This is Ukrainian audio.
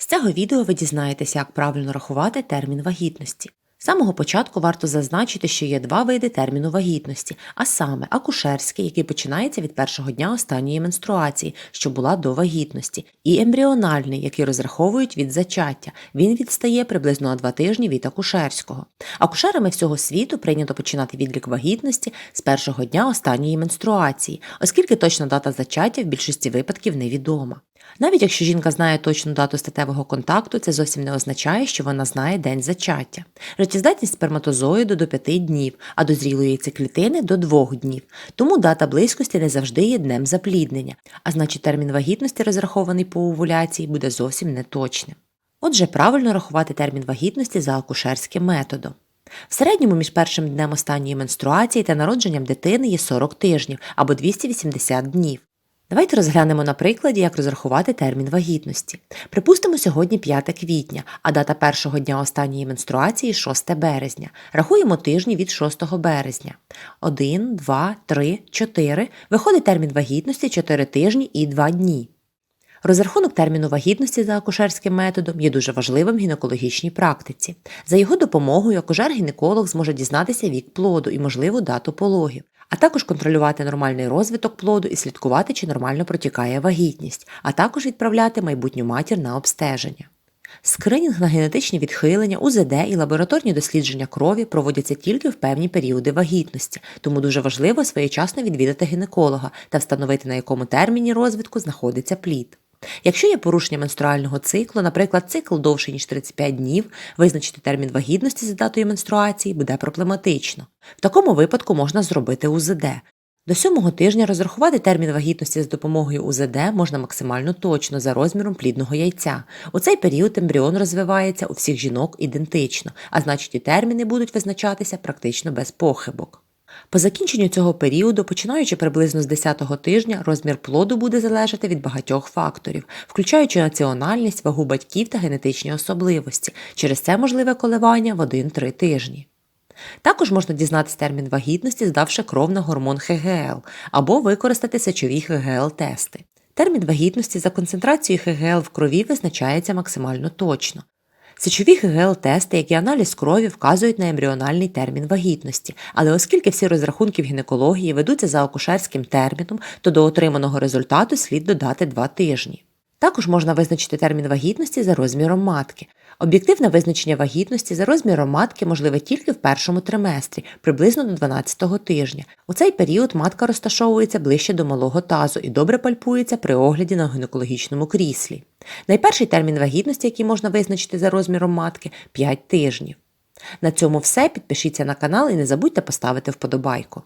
З цього відео ви дізнаєтеся, як правильно рахувати термін вагітності. З самого початку варто зазначити, що є два види терміну вагітності, а саме акушерський, який починається від першого дня останньої менструації, що була до вагітності, і ембріональний, який розраховують від зачаття. Він відстає приблизно на два тижні від акушерського. Акушерами всього світу прийнято починати відлік вагітності з першого дня останньої менструації, оскільки точна дата зачаття в більшості випадків невідома. Навіть якщо жінка знає точну дату статевого контакту, це зовсім не означає, що вона знає день зачаття. Життєздатність сперматозоїду до 5 днів, а дозрілої яйцеклітини до 2 днів. Тому дата близькості не завжди є днем запліднення, а значить термін вагітності, розрахований по овуляції, буде зовсім неточним. Отже, правильно рахувати термін вагітності за акушерським методом. В середньому між першим днем останньої менструації та народженням дитини є 40 тижнів або 280 днів. Давайте розглянемо на прикладі, як розрахувати термін вагітності. Припустимо, сьогодні 5 квітня, а дата першого дня останньої менструації 6 березня. Рахуємо тижні від 6 березня. 1, 2, 3, 4. Виходить термін вагітності 4 тижні і 2 дні. Розрахунок терміну вагітності за акушерським методом є дуже важливим в гінекологічній практиці. За його допомогою акушер-гінеколог зможе дізнатися вік плоду і можливу дату пологів, а також контролювати нормальний розвиток плоду і слідкувати, чи нормально протікає вагітність, а також відправляти майбутню матір на обстеження. Скринінг на генетичні відхилення, УЗД і лабораторні дослідження крові проводяться тільки в певні періоди вагітності, тому дуже важливо своєчасно відвідати гінеколога та встановити, на якому терміні розвитку знаходиться плід. Якщо є порушення менструального циклу, наприклад, цикл довший ніж 35 днів, визначити термін вагітності за датою менструації буде проблематично. В такому випадку можна зробити УЗД. До сьомого тижня розрахувати термін вагітності з допомогою УЗД можна максимально точно за розміром плідного яйця. У цей період ембріон розвивається у всіх жінок ідентично, а значить і терміни будуть визначатися практично без похибок. По закінченню цього періоду, починаючи приблизно з 10-го тижня, розмір плоду буде залежати від багатьох факторів, включаючи національність, вагу батьків та генетичні особливості. Через це можливе коливання в 1-3 тижні. Також можна дізнатися термін вагітності, здавши кров на гормон ХГЛ, або використати сечові ХГЛ-тести. Термін вагітності за концентрацією ХГЛ в крові визначається максимально точно. Сечові ГГЛ-тести, як і аналіз крові, вказують на ембріональний термін вагітності, але оскільки всі розрахунки в гінекології ведуться за акушерським терміном, то до отриманого результату слід додати 2 тижні. Також можна визначити термін вагітності за розміром матки. Об'єктивне визначення вагітності за розміром матки можливе тільки в першому триместрі, приблизно до 12-го тижня. У цей період матка розташовується ближче до малого тазу і добре пальпується при огляді на гінекологічному кріслі. Найперший термін вагітності, який можна визначити за розміром матки 5 тижнів. На цьому все. Підпишіться на канал і не забудьте поставити вподобайку.